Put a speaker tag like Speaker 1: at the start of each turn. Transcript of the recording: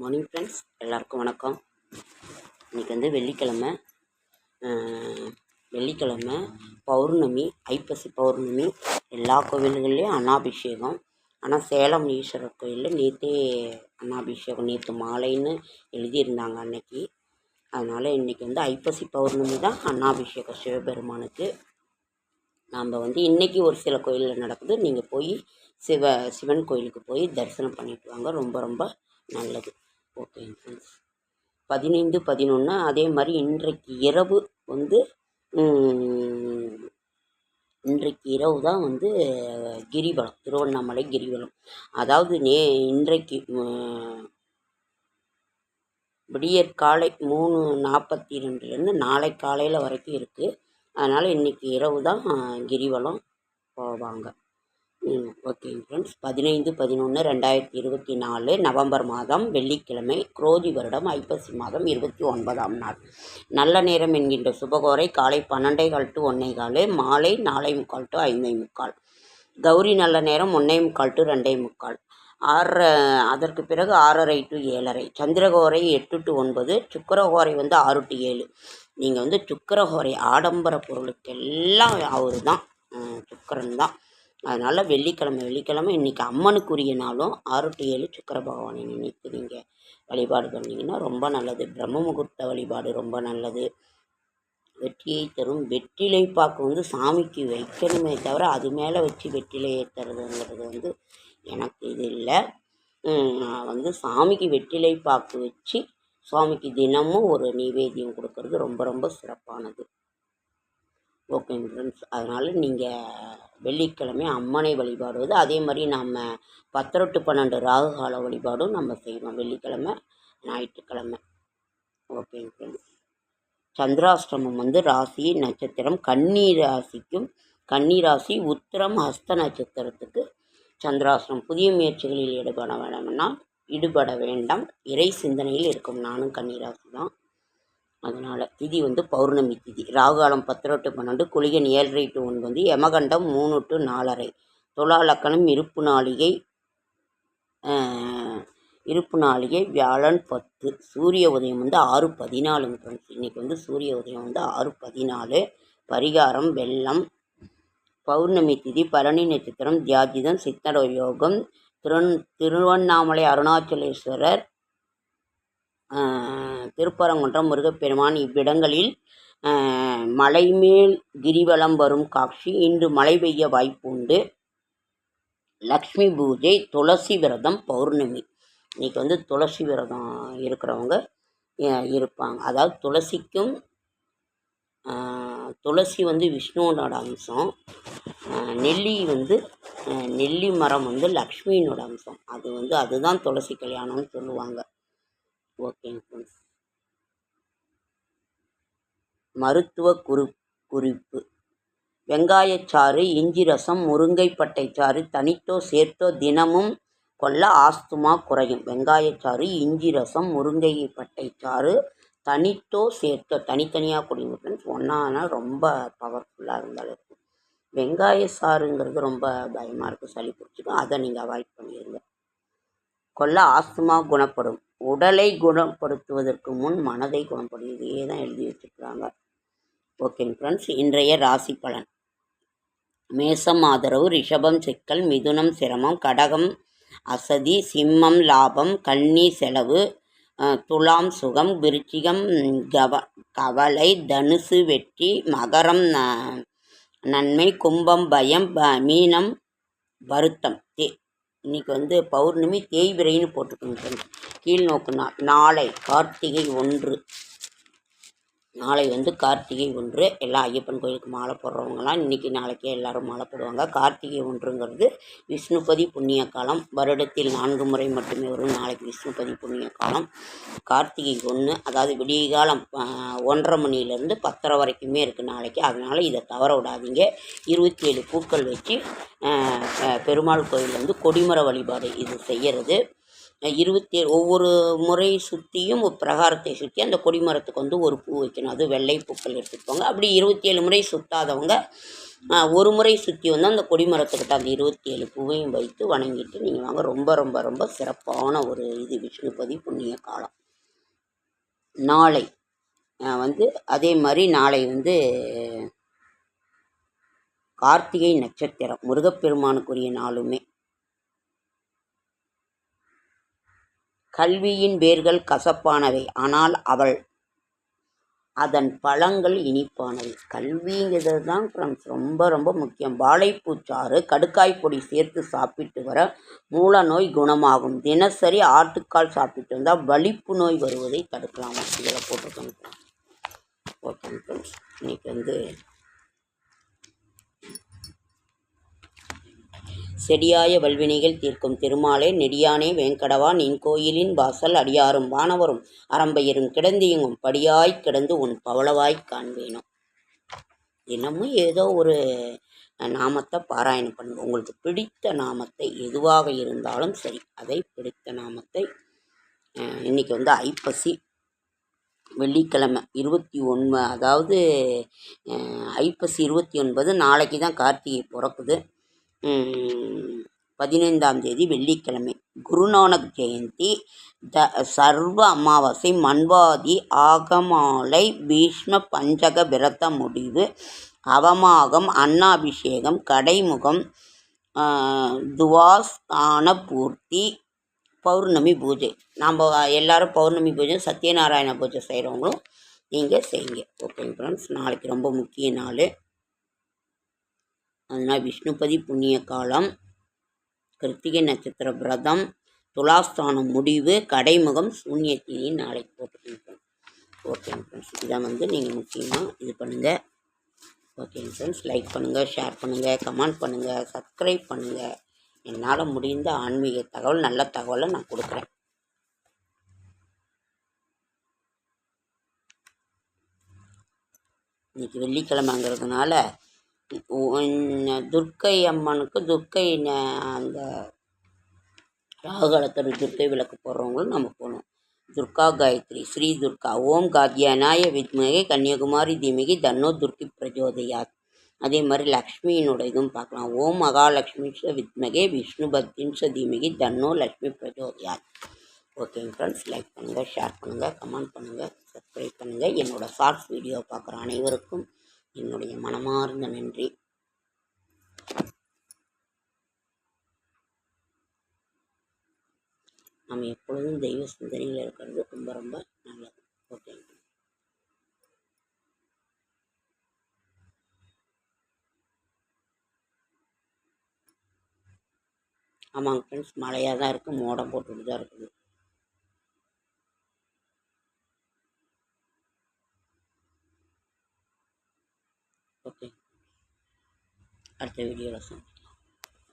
Speaker 1: Morning friends எல்லாருக்கும் வணக்கம். இன்றைக்கி வந்து வெள்ளிக்கிழமை. வெள்ளிக்கிழமை பௌர்ணமி ஐப்பசி பௌர்ணமி எல்லா கோவில்கள்லேயும் அன்னாபிஷேகம். ஆனால் சேலம் ஈஸ்வரர் கோயிலில் நேற்றே அன்னாபிஷேகம் நேற்று மாலைன்னு எழுதியிருந்தாங்க அன்னைக்கு. அதனால் இன்றைக்கி வந்து ஐப்பசி பௌர்ணமி தான் அன்னாபிஷேகம் சிவபெருமானுக்கு. நாம் வந்து இன்றைக்கி ஒரு சில கோயிலில் நடக்குது. நீங்கள் போய் சிவ சிவன் கோயிலுக்கு போய் தரிசனம் பண்ணிட்டு வாங்க. ரொம்ப ரொம்ப நல்லது. ஓகேங்க ஃப்ரெண்ட்ஸ் பதினைந்து பதினொன்று அதே மாதிரி இன்றைக்கு இரவு வந்து இன்றைக்கு இரவு தான் வந்து கிரிவலம் திருவண்ணாமலை கிரிவலம். அதாவது நே இன்றைக்கு விடியற்காலை விடியற் காலை மூணு நாற்பத்தி ரெண்டுலேருந்து நாளை காலையில் வரைக்கும் இருக்குது அதனால் இன்றைக்கி இரவு தான் கிரிவலம் போவாங்க. ஓகேங்க ஃப்ரெண்ட்ஸ் பதினைந்து பதினொன்று ரெண்டாயிரத்தி இருபத்தி நாலு நவம்பர் மாதம் வெள்ளிக்கிழமை குரோதி வருடம் ஐப்பசி மாதம் இருபத்தி ஒன்பதாம் நாள். நல்ல நேரம் என்கின்ற சுபகோரை காலை பன்னெண்டே கால் டு ஒன்னே கால் மாலை நாலே முக்கால் டு ஐந்தே முக்கால் கௌரி நல்ல நேரம் ஒன்னே முக்கால் டு ரெண்டே முக்கால் ஆறரை அதற்கு பிறகு ஆறரை டு ஏழரை. சந்திரகோரை எட்டு டு ஒன்பது சுக்கரகோரை வந்து ஆறு டு ஏழு. நீங்கள் வந்து சுக்கரகோரை ஆடம்பர பொருளுக்கெல்லாம் அவர் தான் சுக்கரன் தான் அதனால் வெள்ளிக்கிழமை வெள்ளிக்கிழமை இன்றைக்கி அம்மனுக்குரிய நாளும் ஆறு டு ஏழு சுக்கர பகவானை நினைத்து நீங்கள் வழிபாடு பண்ணிங்கன்னா ரொம்ப நல்லது. பிரம்ம முகூர்த்த வழிபாடு ரொம்ப நல்லது. வெற்றியை தரும். வெற்றிலை பாக்கு வந்து சாமிக்கு வைக்கணுமே தவிர அது மேலே வச்சு வெற்றிலையை தருதுங்கிறது வந்து எனக்கு இது இல்லை. நான் வந்து சாமிக்கு வெற்றிலை பாக்கு வச்சு சுவாமிக்கு தினமும் ஒரு நைவேத்தியம் கொடுக்கறது ரொம்ப ரொம்ப சிறப்பானது. ஓகேங்க ஃப்ரெண்ட்ஸ் அதனால் நீங்கள் வெள்ளிக்கிழமை அம்மனை வழிபாடுவது. அதே மாதிரி நம்ம பத்தரை டு பன்னெண்டு ராகு கால வழிபாடும் நம்ம செய்வோம் வெள்ளிக்கிழமை ஞாயிற்றுக்கிழமை. ஓகேங்க ஃப்ரெண்ட்ஸ் சந்திராஷ்டமம் வந்து ராசி நட்சத்திரம். கன்னி ராசிக்கும் கன்னி ராசி உத்திரம் ஹஸ்த நட்சத்திரத்துக்கு சந்திராஷ்டிரம் புதிய முயற்சிகளில் ஈடுபட வேண்டாம்னா ஈடுபட வேண்டாம். இறை சிந்தனையில் இருக்கும். நானும் கன்னி ராசி தான் அதனால் திதி வந்து பௌர்ணமி திதி. ராகுகாலம் பத்து டு பன்னெண்டு குளிகன் ஏழரை டு ஒன்பது யமகண்டம் மூணு டு நாலரை. துலா லக்கணம் இருப்பு நாளிகை இருப்பு நாளிகை வியாழன் பத்து. சூரிய உதயம் வந்து ஆறு பதினாலுங்க ஃப்ரெண்ட்ஸ் இன்றைக்கி வந்து சூரிய உதயம் வந்து ஆறு பதினாலு. பரிகாரம் வெள்ளம். பௌர்ணமி திதி பரணி நட்சத்திரம் தியாஜிதம் சித்தட யோகம் திருவன் திருவண்ணாமலை அருணாச்சலேஸ்வரர் திருப்பரங்குன்றம் முருகப்பெருமான் இவ்விடங்களில் மலைமேல் கிரிவலம் வரும் காட்சி இன்று மழை பெய்ய வாய்ப்புண்டு. லக்ஷ்மி பூஜை துளசி விரதம் பௌர்ணமி. இன்னைக்கு வந்து துளசி விரதம் இருக்கிறவங்க இருப்பாங்க. அதாவது துளசிக்கும் துளசி வந்து விஷ்ணுவோட அம்சம். நெல்லி வந்து நெல்லி மரம் வந்து லக்ஷ்மியினோட அம்சம். அது வந்து அதுதான் துளசி கல்யாணம்னு சொல்லுவாங்க. ஓகேங்க ஃப்ரெண்ட்ஸ் மருத்துவ குறி குறிப்பு. வெங்காயச்சாறு இஞ்சி ரசம் முருங்கைப்பட்டை சாறு தனித்தோ சேர்த்தோ தினமும் கொள்ள ஆஸ்துமா குறையும். வெங்காயச்சாறு இஞ்சி ரசம் முருங்கைப்பட்டை சாறு தனித்தோ சேர்த்தோ தனித்தனியாக குடிங்க ஃப்ரெண்ட்ஸ் ஒன்றானா ரொம்ப பவர்ஃபுல்லாக இருந்தாலும் வெங்காய சாறுங்கிறது ரொம்ப பயமாக இருக்குது சளி பிடிச்சிக்கும் அதை நீங்கள் அவாய்ட் பண்ணிடுங்க கொள்ள ஆஸ்துமா குணப்படும். உடலை குணப்படுத்துவதற்கு முன் மனதை குணப்படும். இதையே தான் எழுதி வச்சுருக்குறாங்க. ஓகேங்க ஃப்ரெண்ட்ஸ் இன்றைய ராசி பலன். மேசம் ஆதரவு ரிஷபம் சிக்கல் மிதுனம் சிரமம் கடகம் அசதி சிம்மம் லாபம் கன்னி செலவு துலாம் சுகம் விருச்சிகம் கவ கவலை தனுசு வெற்றி மகரம் ந- நன்மை கும்பம் பயம் ப- மீனம் வருத்தம் இன்றைக்கி இன்னைக்கு வந்து பௌர்ணமி தேய்பிரைன்னு போட்டுக்கோங்க friends. கீழ் நோக்கு நாள் நாளை கார்த்திகை ஒன்று நாளை வந்து கார்த்திகை ஒன்று. எல்லா ஐயப்பன் கோயிலுக்கு மாலை போடுறவங்கலாம் இன்றைக்கி நாளைக்கே எல்லாரும் மாலை போடுவாங்க. கார்த்திகை ஒன்றுங்கிறது விஷ்ணுபதி புண்ணிய காலம். வருடத்தில் நான்கு முறை மட்டுமே வரும். நாளைக்கு விஷ்ணுபதி புண்ணிய காலம். கார்த்திகை ஒன்று. அதாவது விடிய காலம் ஒன்றரை மணிலேருந்து பத்தரை வரைக்குமே இருக்குது நாளைக்கு. அதனால் இதை தவற விடாதீங்க. இருபத்தி ஏழு பூக்கள் வச்சு பெருமாள் கோயில் வந்து கொடிமர வழிபாடு இது செய்கிறது இருபத்தி ஒவ்வொரு முறை சுற்றியும் பிரகாரத்தை சுற்றி அந்த கொடிமரத்துக்கு வந்து ஒரு பூ வைக்கணும். அது வெள்ளை பூக்கள் எடுத்துக்கோங்க. போங்க அப்படி இருபத்தி ஏழு முறை சுற்றாதவங்க ஒரு முறை சுற்றி வந்து அந்த கொடிமரத்துக்கிட்ட அந்த இருபத்தி ஏழு பூவையும் வைத்து வணங்கிட்டு நீங்கள் வாங்க. ரொம்ப ரொம்ப ரொம்ப சிறப்பான ஒரு இது விஷ்ணுபதி புண்ணிய காலம். நாளை வந்து அதே மாதிரி நாளை வந்து கார்த்திகை நட்சத்திரம் முருகப்பெருமானுக்குரிய நாளுமே. கல்வியின் வேர்கள் கசப்பானவை. ஆனால் அவள் அதன் பழங்கள் இனிப்பானவை. கல்விங்கிறது தான் ஃப்ரெண்ட்ஸ் ரொம்ப ரொம்ப முக்கியம். வாழைப்பூச்சாறு கடுக்காய் பொடி சேர்த்து சாப்பிட்டு வர மூல நோய் குணமாகும். தினசரி ஆட்டுக்கால் சாப்பிட்டு வந்தால் வலிப்பு நோய் வருவதை தடுக்கலாம். இதில் போட்டிருக்கோங்க ஓகே ஃப்ரெண்ட்ஸ் இன்னைக்கு வந்து செடியாய வல்வினைகள் தீர்க்கும் திருமாலே நெடியானே வேங்கடவா நின் கோயிலின் வாசல் அடியாரும் வானவரும் அரம்பையரும் கிடந்தியங்கும் படியாய் கிடந்து உன் பவளவாய் காண்பேனும் தினமும் ஏதோ ஒரு நாமத்தை பாராயணம் பண்ணுங்க. உங்களுக்கு பிடித்த நாமத்தை எதுவாக இருந்தாலும் சரி அதை பிடித்த நாமத்தை இன்னைக்கு வந்து ஐப்பசி வெள்ளிக்கிழமை இருபத்தி ஒன்று அதாவது ஐப்பசி இருபத்தி ஒன்பது நாளைக்கு தான் கார்த்திகை பிறக்குது. பதினைந்தாம் தேதி வெள்ளிக்கிழமை. குருநானக் ஜெயந்தி த சர்வ அமாவாசை மன்வாதி ஆகமாலை பீஷ்ம பஞ்சக விரத முடிவு அவமாகம் அன்னாபிஷேகம் கடைமுகம் துவாஸ்தான பூர்த்தி பௌர்ணமி பூஜை. நாம் எல்லாரும் பௌர்ணமி பூஜை சத்யநாராயண பூஜை செய்கிறவங்களும் நீங்கள் செய்யுங்க. ஓகேங்க ஃப்ரெண்ட்ஸ் நாளைக்கு ரொம்ப முக்கிய நாள். அதனால் விஷ்ணுபதி புண்ணிய காலம் கிருத்திகை நட்சத்திர விரதம் துலாஸ்தானம் முடிவு கடைமுகம் சூன்யத்தினி நாளைக்கு போட்டுக்கணும் ஓகேங்க ஃப்ரெண்ட்ஸ் இதை வந்து நீங்கள் முக்கியமாக இது பண்ணுங்கள் ஓகேங்க ஃப்ரெண்ட்ஸ் லைக் பண்ணுங்கள் ஷேர் பண்ணுங்கள் கமெண்ட் பண்ணுங்கள் சப்ஸ்கிரைப் பண்ணுங்கள் என்னால் முடிந்த ஆன்மீக தகவல் நல்ல தகவலை நான் கொடுக்குறேன். இன்றைக்கி வெள்ளிக்கிழமைங்கிறதுனால துர்க்கை அம்மனுக்கு துர்க்கை ந- அந்த ராகுகாலத்தில் துர்க்கை விளக்கு போடுறவங்களும் நம்ம போகணும். துர்கா காயத்ரி ஸ்ரீ துர்கா ஓம் காத்யானாய வித்மகே கன்னியாகுமரி தீமிகி தன்னோ துர்க்கி பிரஜோதயாத். அதே மாதிரி லக்ஷ்மியினோட இதுவும் பார்க்கலாம். ஓம் மகாலட்சுமி ச வித்மகே விஷ்ணு பக்தின்ச தீமிகி தன்னோ லக்ஷ்மி பிரஜோதயாத். ஓகேங்க ஃப்ரெண்ட்ஸ் லைக் பண்ணுங்கள் ஷேர் பண்ணுங்கள் கமெண்ட் பண்ணுங்கள் சப்ஸ்கிரைப் பண்ணுங்கள் என்னோடய ஷார்ட்ஸ் வீடியோ பார்க்குற அனைவருக்கும் என்னுடைய மனமார்ந்த நன்றி. நம்ம எப்பொழுதும் தெய்வ சிந்தனையில் இருக்கிறது ரொம்ப ரொம்ப நல்லது. ஓகே ஆமாங்க ஃப்ரெண்ட்ஸ் மழையாக தான் இருக்குது மோடம் போட்டுட்டு தான் இருக்குது. arte videografico